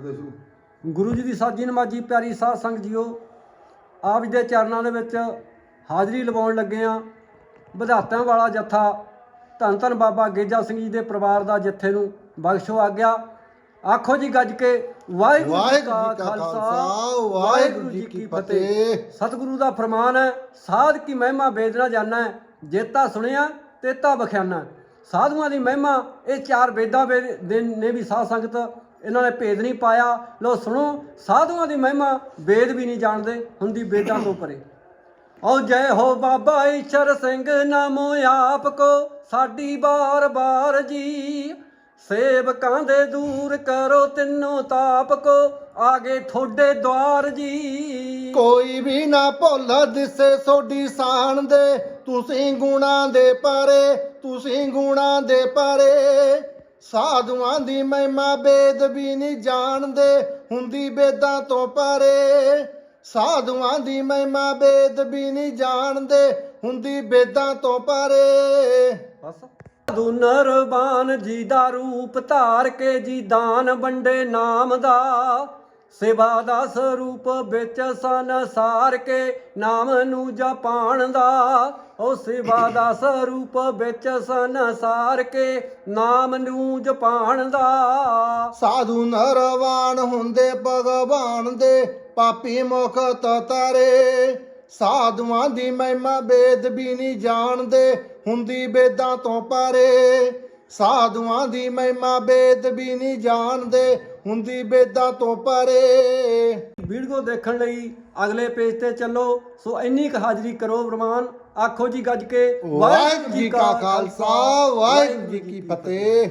ਕਰਦੇ ਸ਼ੁਰੂ ਗੁਰੂ ਜੀ ਦੀ ਸਾਜੀ ਨਮਾਜੀ ਪਿਆਰੀ ਸਾਧ ਸੰਗਤ ਜੀਓ ਆਪ ਜੀ ਦੇ ਚਰਨਾਂ ਦੇ ਵਿੱਚ ਹਾਜ਼ਰੀ ਲਵਾਉਣ ਲੱਗੇ ਆ ਵਿਧਾਤਿਆਂ ਵਾਲਾ ਜੱਥਾ ਧੰਨ ਧੰਨ ਬਾਬਾ ਗੇਜਾ ਸਿੰਘ ਜੀ ਦੇ ਪਰਿਵਾਰ ਦਾ ਜੱਥੇ ਨੂੰ ਬਖਸ਼ੋ ਆਗਿਆ। ਆਖੋ ਜੀ ਗੱਜ ਕੇ ਵਾਹਿਗੁਰੂ ਜੀ ਕਾ ਖਾਲਸਾ ਵਾਹਿਗੁਰੂ ਜੀ ਕੀ ਫਤਿਹ। ਸਤਿਗੁਰੂ ਦਾ ਫਰਮਾਨ ਹੈ ਸਾਧ ਕੀ ਮਹਿਮਾ ਵੇਦਨਾ ਜਾਣਾ ਹੈ ਜੇਤਾ ਸੁਣਿਆ ਤੇਤਾ ਬਖਿਆਨਾ ਸਾਧੂਆਂ ਦੀ ਮਹਿਮਾ ਇਹ ਚਾਰ ਵੇਦਾਂ ਨੇ ਵੀ ਸਾਧ ਸੰਗਤ ਇਹਨਾਂ ਨੇ ਭੇਦ ਨਹੀਂ ਪਾਇਆ। ਲੋ ਸੁਣੋ, ਸਾਧੂਆਂ ਦੀ ਮਹਿਮਾ ਵੇਦ ਵੀ ਨਹੀਂ ਜਾਣਦੇ, ਹੁੰਦੀ ਵੇਦਾਂ ਤੋਂ ਪਰੇ। ਓ ਜੈ ਹੋ ਬਾਬਾ ਈਸ਼ਰ ਸਿੰਘ, ਨਾਮੋ ਆਪ ਕੋ ਸਾਡੀ ਬਾਰ ਬਾਰ ਜੀ। ਸੇਵਕਾਂ ਦੇ ਦੂਰ ਕਰੋ ਤਿੰਨੋ ਤਾਪ ਕੋ, ਆਗੇ ਥੋੜੇ ਦਵਾਰ ਜੀ। ਕੋਈ ਵੀ ਨਾ ਭੁੱਲ ਦਿਸੇ ਸੋਡੀ ਸਾਨ ਦੇ, ਤੁਸੀਂ ਗੁਣਾ ਦੇ ਪਾਰੇ, ਤੁਸੀਂ ਗੁਣਾ ਦੇ ਪਾਰੇ। ਸਾਧੂਆਂ ਦੀ ਮਹਿਮਾ ਵੇਦ ਵੀ ਨਹੀਂ ਜਾਣਦੇ, ਹੁੰਦੀ ਵੇਦਾਂ ਤੋਂ ਪਰੇ। ਸਾਧੂਆਂ ਦੀ ਮਹਿਮਾ ਵੇਦ ਵੀ ਨਹੀਂ ਜਾਣਦੇ, ਹੁੰਦੀ ਵੇਦਾਂ ਤੋਂ ਪਰੇ। ਬਸ। ਸਾਧੂ ਨਰਬਾਨ ਜੀ ਦਾ ਰੂਪ ਧਾਰ ਕੇ ਜੀ ਦਾਨ ਵੰਡੇ ਨਾਮ ਦਾ। ਸੇਵਾ ਦਾ ਸਰੂਪ ਵਿੱਚ ਸੰਸਾਰ ਕੇ, ਨਾਮ ਨੂੰ ਜਪਾਣ ਦਾ। ਉਹ ਸੇਵਾ ਦਾ ਸਰੂਪ ਵਿੱਚ ਸੰਸਾਰ ਕੇ, ਨਾਮ ਨੂੰ ਜਪਾਣ ਦਾ। ਸਾਧੂ ਨਰਵਾਨ ਹੁੰਦੇ, ਭਗਵਾਨ ਦੇ ਪਾਪੀ ਮੁਖ ਤਤਾਰੇ ਸਾਧੂਆਂ ਦੀ ਮਹਿਮਾ ਬੇਦ ਵੀ ਨਹੀਂ ਜਾਣਦੇ, ਹੁੰਦੀ ਵੇਦਾਂ ਤੋਂ ਪਰੇ। ਸਾਧੂਆਂ ਦੀ ਮਹਿਮਾ ਵੇਦ ਵੀ ਨਹੀਂ ਜਾਣਦੇ ਹੁੰਦੀ ਵੇਦਾਂ ਤੋਂ ਪਰੇ। ਵੀਡੀਓ ਦੇਖਣ ਲਈ ਅਗਲੇ ਪੇਜ ਤੇ ਚੱਲੋ। ਸੋ ਇੰਨੀ ਕੁ ਹਾਜ਼ਰੀ ਕਰੋ ਪ੍ਰਮਾਨ ਆਖੋ ਜੀ ਗੱਜ ਕੇ ਵਾਹਿਗੁਰੂ ਜੀ ਕਾ ਖਾਲਸਾ ਵਾਹਿਗੁਰੂ ਜੀ ਕੀ ਫਤਿਹ।